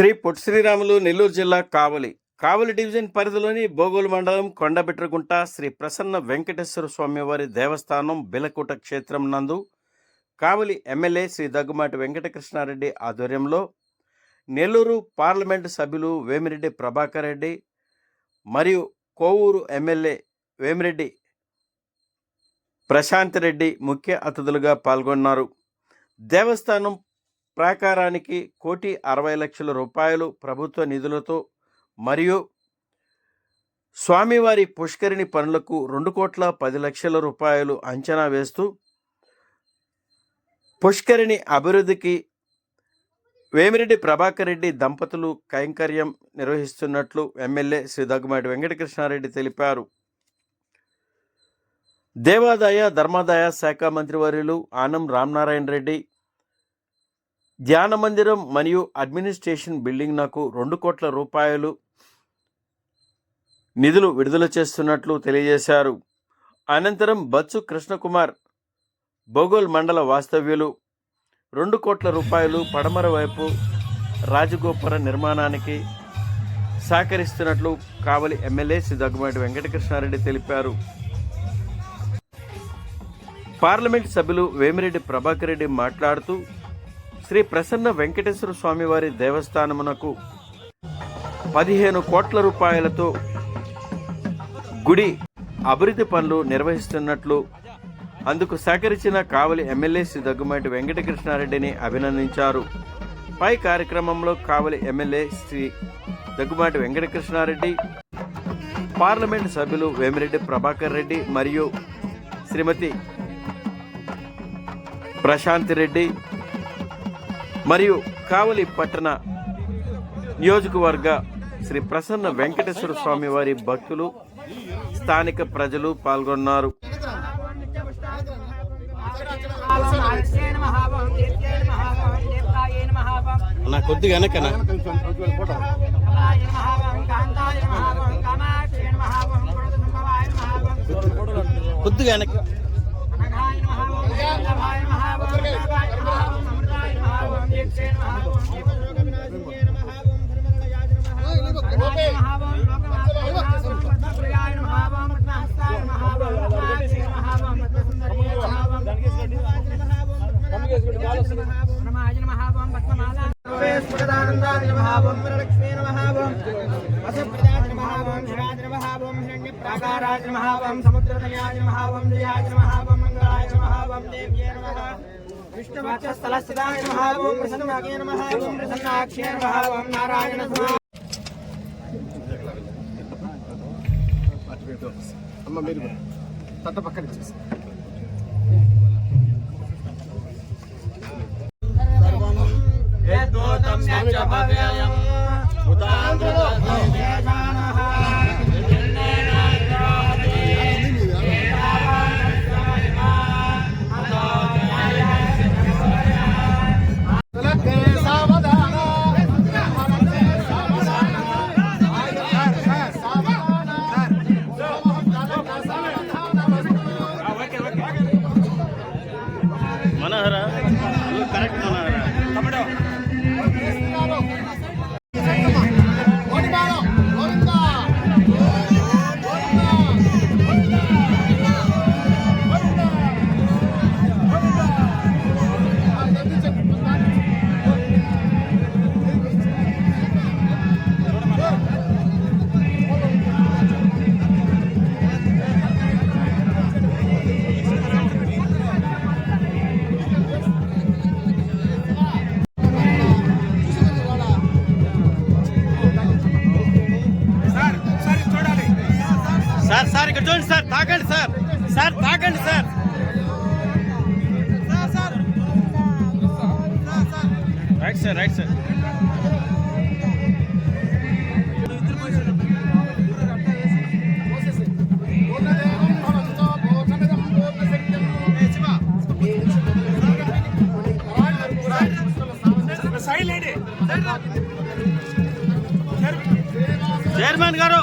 శ్రీ పొట్టి శ్రీరాములు నెల్లూరు జిల్లా కావలి. కావలి డివిజన్ పరిధిలోని బోగోలు మండలం కొండబెట్టగుంట శ్రీ ప్రసన్న వెంకటేశ్వర స్వామివారి దేవస్థానం బిలకూట క్షేత్రం నందు కావలి ఎమ్మెల్యే శ్రీ దగ్గుమాటి వెంకటకృష్ణారెడ్డి ఆధ్వర్యంలో నెల్లూరు పార్లమెంటు సభ్యులు వేమిరెడ్డి ప్రభాకర్ రెడ్డి మరియు కోవూరు ఎమ్మెల్యే వేమిరెడ్డి ప్రశాంత్ రెడ్డి ముఖ్య అతిథులుగా పాల్గొన్నారు. దేవస్థానం ప్రాకారానికి కోటి అరవై లక్షల రూపాయలు ప్రభుత్వ నిధులతో మరియు స్వామివారి పుష్కరిణి పనులకు రెండు కోట్ల పది లక్షల రూపాయలు అంచనా వేస్తూ పుష్కరిణి అభివృద్ధికి వేమిరెడ్డి ప్రభాకర్ రెడ్డి దంపతులు కైంకర్యం నిర్వహిస్తున్నట్లు ఎమ్మెల్యే శ్రీ దగ్గుమాటి వెంకటకృష్ణారెడ్డి తెలిపారు. దేవాదాయ ధర్మాదాయ శాఖ మంత్రివర్యులు ఆనం రామనారాయణ రెడ్డి ధ్యాన మందిరం మరియు అడ్మినిస్ట్రేషన్ బిల్డింగ్ నాకు రెండు కోట్ల రూపాయలు నిధులు విడుదల చేస్తున్నట్లు తెలియజేశారు. అనంతరం బత్సు కృష్ణకుమార్ బోగోల్ మండల వాస్తవ్యులు రెండు కోట్ల రూపాయలు పడమర వైపు రాజగోపుర నిర్మాణానికి సహకరిస్తున్నట్లు కావలి ఎమ్మెల్యే శ్రీ దగ్గుమాటి వెంకటకృష్ణారెడ్డి తెలిపారు. పార్లమెంట్ సభ్యులు వేమిరెడ్డి ప్రభాకర్ రెడ్డి మాట్లాడుతూ శ్రీ ప్రసన్న వెంకటేశ్వర స్వామివారి దేవస్థానమునకు పదిహేను కోట్ల రూపాయలతో గుడి అభివృద్ధి పనులు నిర్వహిస్తున్నట్లు అందుకు సహకరించిన కావలి ఎమ్మెల్యే శ్రీ దగ్గుమాటి వెంకటకృష్ణారెడ్డిని అభినందించారు. పై కార్యక్రమంలో కావలి ఎమ్మెల్యే శ్రీ దగ్గుమాటి వెంకటకృష్ణారెడ్డి పార్లమెంట్ సభ్యులు వేమిరెడ్డి ప్రభాకర్ రెడ్డి మరియు శ్రీమతి ప్రశాంత్ రెడ్డి మరియు కావలి పట్టణ నియోజకవర్గ శ్రీ ప్రసన్న వెంకటేశ్వర స్వామి వారి భక్తులు స్థానిక ప్రజలు పాల్గొన్నారు. నా కొద్దిగా వెనకనా కొద్దిగా వెనక విష్ణుభక్షస్థలస్థితాయ నమః ఓం ప్రసన్నాయ నమః ఓం ప్రసన్నాక్షే నమః ఓం నారాయణ నమః అమ్మ మీరు కూడా. తట్ట పక్కన तं यक्षमव्ययम् उदाङ्गो right sir right sir chairman గారు.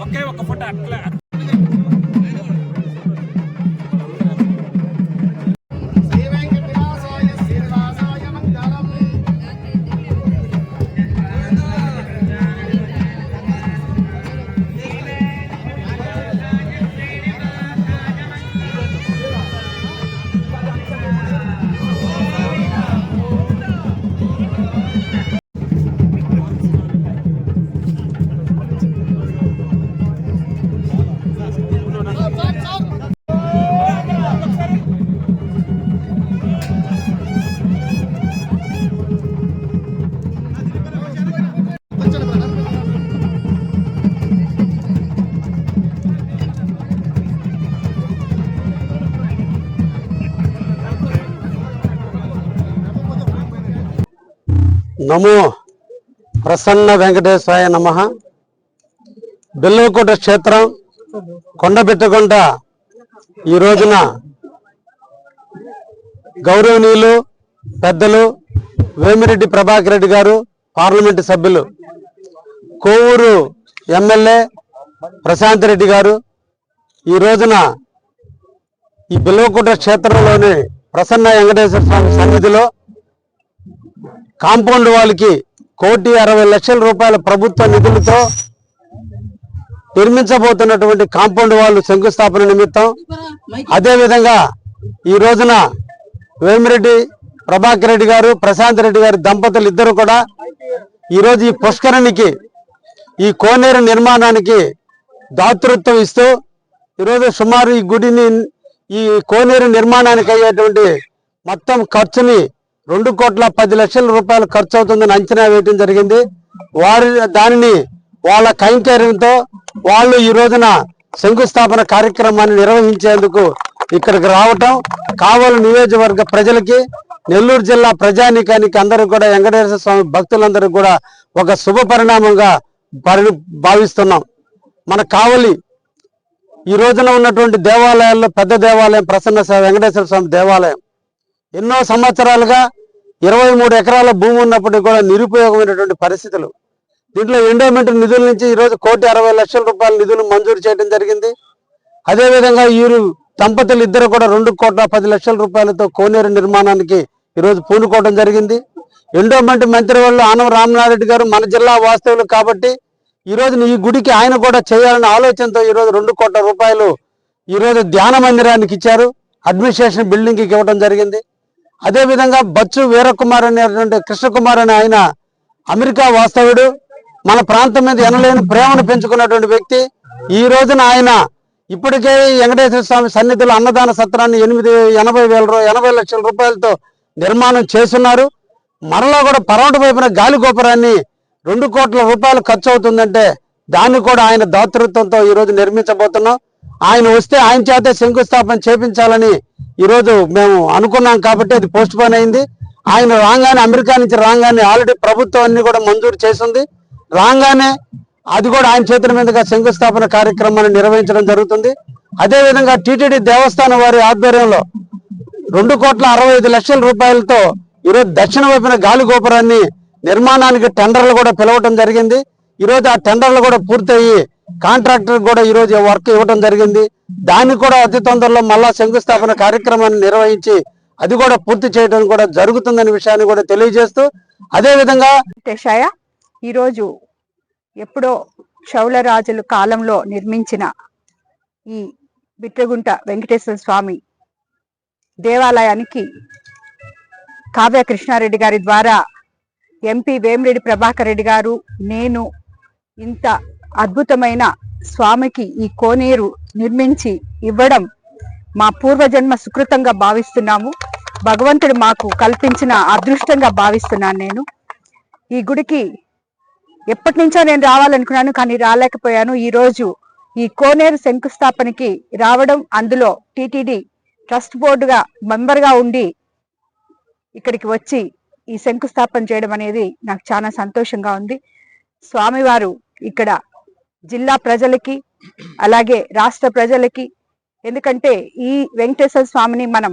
ఒకే ఒక ఫోటో అట్లా నమో ప్రసన్న వెంకటేశాయ నమ. బిల్లవకోట క్షేత్రం కొండబెట్టకొండ ఈ రోజున గౌరవనీయులు పెద్దలు వేమిరెడ్డి ప్రభాకర్ రెడ్డి గారు పార్లమెంటు సభ్యులు కోవూరు ఎమ్మెల్యే ప్రశాంత్ రెడ్డి గారు ఈ రోజున ఈ బిల్వకుట క్షేత్రంలోని ప్రసన్న వెంకటేశ్వర స్వామి సన్నిధిలో కాంపౌండ్ వాళ్ళకి కోటి అరవై లక్షల రూపాయల ప్రభుత్వ నిధులతో నిర్మించబోతున్నటువంటి కాంపౌండ్ వాళ్ళు శంకుస్థాపన నిమిత్తం అదేవిధంగా ఈ రోజున వేమిరెడ్డి ప్రభాకర్ రెడ్డి గారు ప్రశాంత్ రెడ్డి గారు దంపతులు ఇద్దరు కూడా ఈరోజు ఈ పుష్కరణికి ఈ కోనేరు నిర్మాణానికి దాతృత్వం ఇస్తూ ఈరోజు సుమారు ఈ గుడిని ఈ కోనేరు నిర్మాణానికి అయ్యేటువంటి మొత్తం ఖర్చుని రెండు కోట్ల పది లక్షల రూపాయలు ఖర్చు అవుతుందని అంచనా వేయటం జరిగింది. వారి దానిని వాళ్ళ కైంకర్యంతో వాళ్ళు ఈ రోజున శంకుస్థాపన కార్యక్రమాన్ని నిర్వహించేందుకు ఇక్కడికి రావటం కావలి నియోజకవర్గ ప్రజలకి నెల్లూరు జిల్లా ప్రజానీకానికి అందరూ కూడా వెంకటేశ్వర స్వామి భక్తులందరూ కూడా ఒక శుభ పరిణామంగా పరి భావిస్తున్నాం. మన కావలి ఈ రోజున ఉన్నటువంటి దేవాలయాల్లో పెద్ద దేవాలయం ప్రసన్న వెంకటేశ్వర స్వామి దేవాలయం. ఎన్నో సంవత్సరాలుగా ఇరవై మూడు ఎకరాల భూమి ఉన్నప్పటికీ కూడా నిరుపయోగమైనటువంటి పరిస్థితులు. దీంట్లో ఎండోమెంట్ నిధుల నుంచి ఈరోజు కోటి అరవై లక్షల రూపాయల నిధులు మంజూరు చేయడం జరిగింది. అదేవిధంగా వీరు దంపతులు ఇద్దరు కూడా రెండు కోట్ల పది లక్షల రూపాయలతో కోనేరు నిర్మాణానికి ఈరోజు పూనుకోవడం జరిగింది. ఎండోమెంట్ మంత్రి వాళ్ళు ఆనం రామనారెడ్డి గారు మన జిల్లా వాస్తవులు కాబట్టి ఈ ఈ గుడికి ఆయన కూడా చేయాలనే ఆలోచనతో ఈరోజు రెండు కోట్ల రూపాయలు ఈ రోజు ధ్యాన మందిరానికి ఇచ్చారు. అడ్మినిస్ట్రేషన్ బిల్డింగ్కి ఇవ్వడం జరిగింది. అదేవిధంగా బచ్చు వీరకుమార్ అనేటువంటి కృష్ణకుమార్ అనే ఆయన అమెరికా వాస్తవుడు మన ప్రాంతం మీద ఎనలేని ప్రేమను పెంచుకున్నటువంటి వ్యక్తి. ఈ రోజున ఆయన ఇప్పటికే వెంకటేశ్వర స్వామి సన్నిధిలో అన్నదాన సత్రాన్ని ఎనిమిది ఎనభై వేల ఎనభై లక్షల రూపాయలతో నిర్మాణం చేస్తున్నారు. మరలా కూడా పరవట వైపున గాలి గోపురాన్ని రెండు కోట్ల రూపాయలు ఖర్చు అవుతుందంటే దాన్ని కూడా ఆయన దాతృత్వంతో ఈరోజు నిర్మించబోతున్నాం. ఆయన వస్తే ఆయన చేతే శంకుస్థాపన చేపించాలని ఈరోజు మేము అనుకున్నాం కాబట్టి అది పోస్ట్ పోన్ అయింది. ఆయన రాగానే అమెరికా నుంచి రాగానే ఆల్రెడీ ప్రభుత్వం అన్ని కూడా మంజూరు చేసింది. రాగానే అది కూడా ఆయన చేతుల మీదుగా శంకుస్థాపన కార్యక్రమాన్ని నిర్వహించడం జరుగుతుంది. అదే విధంగా దేవస్థానం వారి ఆధ్వర్యంలో రెండు కోట్ల అరవై ఐదు లక్షల రూపాయలతో ఈరోజు దక్షిణ వైపున గాలి గోపురాన్ని నిర్మాణానికి టెండర్లు కూడా పిలవటం జరిగింది. ఈరోజు ఆ టెండర్లు కూడా పూర్తయి కాంట్రాక్టర్ కూడా ఈ రోజు వర్క్ ఇవ్వడం జరిగింది. దాన్ని కూడా అతి తొందరలో మళ్ళా శంకుస్థాపన కార్యక్రమాన్ని నిర్వహించి అది కూడా పూర్తి చేయడం కూడా జరుగుతుందనే విషయాన్ని కూడా తెలియజేస్తూ అదేవిధంగా విధంగా ఈరోజు ఎప్పుడో చౌళరాజుల కాలంలో నిర్మించిన ఈ బిట్రగుంట వెంకటేశ్వర స్వామి దేవాలయానికి కావ్య కృష్ణారెడ్డి గారి ద్వారా ఎంపీ వేమిరెడ్డి ప్రభాకర్ రెడ్డి గారు నేను ఇంత అద్భుతమైన స్వామికి ఈ కోనేరు నిర్మించి ఇవ్వడం మా పూర్వజన్మ సుకృతంగా భావిస్తున్నాము. భగవంతుడు మాకు కల్పించిన అదృష్టంగా భావిస్తున్నాను నేను. ఈ గుడికి ఎప్పటి నుంచో నేను రావాలనుకున్నాను కానీ రాలేకపోయాను. ఈ రోజు ఈ కోనేరు శంకుస్థాపనకి రావడం అందులో టిటిడి ట్రస్ట్ బోర్డుగా మెంబర్గా ఉండి ఇక్కడికి వచ్చి ఈ శంకుస్థాపన చేయడం అనేది నాకు చాలా సంతోషంగా ఉంది. స్వామివారు ఇక్కడ జిల్లా ప్రజలకి అలాగే రాష్ట్ర ప్రజలకి. ఎందుకంటే ఈ వెంకటేశ్వర స్వామిని మనం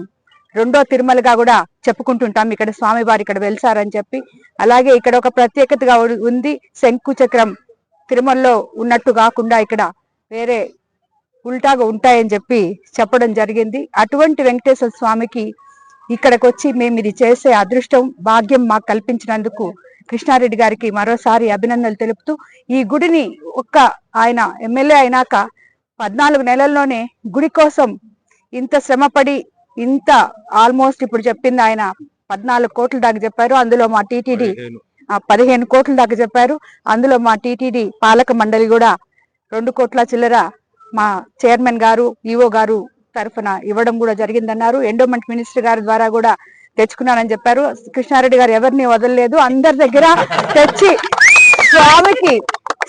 రెండో తిరుమలగా కూడా చెప్పుకుంటుంటాం. ఇక్కడ స్వామివారు ఇక్కడ వెలిసారని చెప్పి. అలాగే ఇక్కడ ఒక ప్రత్యేకతగా ఉంది శంకు చక్రం తిరుమలలో ఉన్నట్టు కాకుండా ఇక్కడ వేరే ఉల్టాగా ఉంటాయని చెప్పి చెప్పడం జరిగింది. అటువంటి వెంకటేశ్వర స్వామికి ఇక్కడికి వచ్చి మేము ఇది చేసే అదృష్టం భాగ్యం మాకు కల్పించినందుకు కృష్ణారెడ్డి గారికి మరోసారి అభినందనలు తెలుపుతూ ఈ గుడిని ఒక్క ఆయన ఎమ్మెల్యే అయినాక పద్నాలుగు నెలల్లోనే గుడి కోసం ఇంత శ్రమపడి ఇంత ఆల్మోస్ట్ ఇప్పుడు చెప్పింది ఆయన పద్నాలుగు కోట్ల దాకా చెప్పారు. అందులో మా టీటీడీ పదిహేను. కోట్ల దాకా చెప్పారు. అందులో మా టీటీడీ పాలక మండలి కూడా రెండు కోట్ల చిల్లర మా చైర్మన్ గారు ఈఓ గారు తరఫున ఇవ్వడం కూడా జరిగిందన్నారు. ఎండోమెంట్ మినిస్టర్ గారి ద్వారా కూడా తెచ్చుకున్నానని చెప్పారు. కృష్ణారెడ్డి గారు ఎవరిని వదలలేదు. అందరి దగ్గర తెచ్చి స్వామికి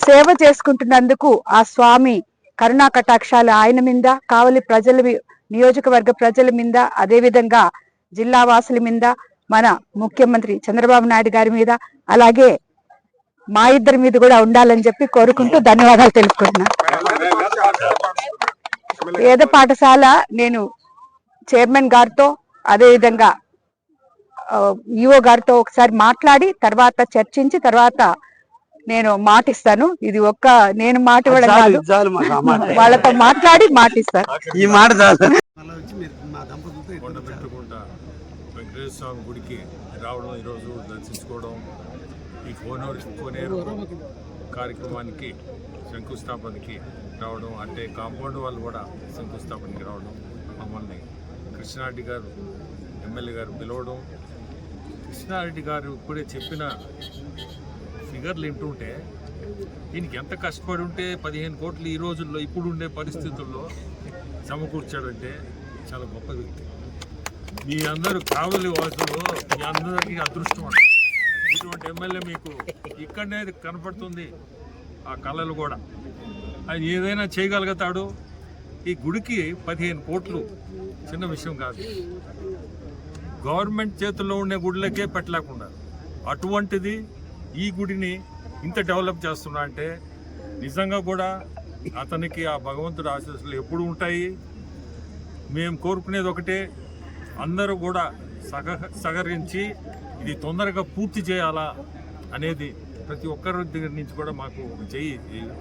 సేవ చేసుకుంటున్నందుకు ఆ స్వామి కరుణా కటాక్షాలు ఆయన మీద కావలి ప్రజల నియోజకవర్గ ప్రజల మీద అదేవిధంగా జిల్లా వాసుల మీద మన ముఖ్యమంత్రి చంద్రబాబు నాయుడు గారి మీద అలాగే మా ఇద్దరి మీద కూడా ఉండాలని చెప్పి కోరుకుంటూ ధన్యవాదాలు తెలుపుకుంటున్నా. వేద పాఠశాల నేను చైర్మన్ గారితో అదే విధంగా ఈఓ గారితో ఒకసారి మాట్లాడి తర్వాత చర్చించి తర్వాత నేను మాటిస్తాను. ఇది ఒక్క నేను మాట ఇవ్వడం కాదు. వాళ్ళతో మాట్లాడి మాటిస్తాను. ఈ మాట వెంకటేశ్వర స్వామి గుడికి రావడం ఈరోజు దర్శించుకోవడం ఈ కోనేరు కోనేరు కార్యక్రమానికి శంకుస్థాపనకి రావడం అంటే కాంపౌండ్ వాళ్ళు కూడా శంకుస్థాపనకి రావడం మమ్మల్ని కృష్ణారెడ్డి గారు ఎమ్మెల్యే గారు పిలవడం కృష్ణారెడ్డి గారు ఇప్పుడే చెప్పిన ఫిగర్లు వింటుంటే దీనికి ఎంత కష్టపడి ఉంటే పదిహేను కోట్లు ఈ రోజుల్లో ఇప్పుడు ఉండే పరిస్థితుల్లో సమకూర్చాడంటే చాలా గొప్ప వ్యక్తి. మీ అందరూ కావలి వాసులు మీ అందరికీ అదృష్టం అంట. ఇటువంటి ఎమ్మెల్యే మీకు ఇక్కడనే కనపడుతుంది ఆ కళలు కూడా. ఆయన ఏదైనా చేయగలుగుతాడు. ఈ గుడికి పదిహేను కోట్లు చిన్న విషయం కాదు. గవర్నమెంట్ చేతుల్లో ఉండే గుడిలకే పెట్టలేకుండా అటువంటిది ఈ గుడిని ఇంత డెవలప్ చేస్తున్నా అంటే నిజంగా కూడా అతనికి ఆ భగవంతుడి ఆశీస్సులు ఎప్పుడు ఉంటాయి. మేము కోరుకునేది ఒకటే అందరూ కూడా సహ సహకరించి ఇది తొందరగా పూర్తి చేయాలా అనేది ప్రతి ఒక్కరి దగ్గర నుంచి కూడా మాకు ఒక చెయ్యి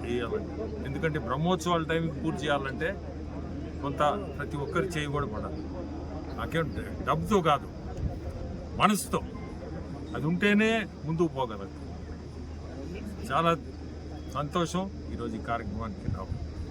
వేయాలండి ఎందుకంటే బ్రహ్మోత్సవాల టైంకి పూర్తి చేయాలంటే కొంత ప్రతి ఒక్కరి చేయి కూడా పడాలి. నాకేం డబ్బుతో కాదు. మనసుతో. అది ఉంటేనే ముందుకు పోగలదు చాలా సంతోషం ఈరోజు ఈ కార్యక్రమానికి రావడం.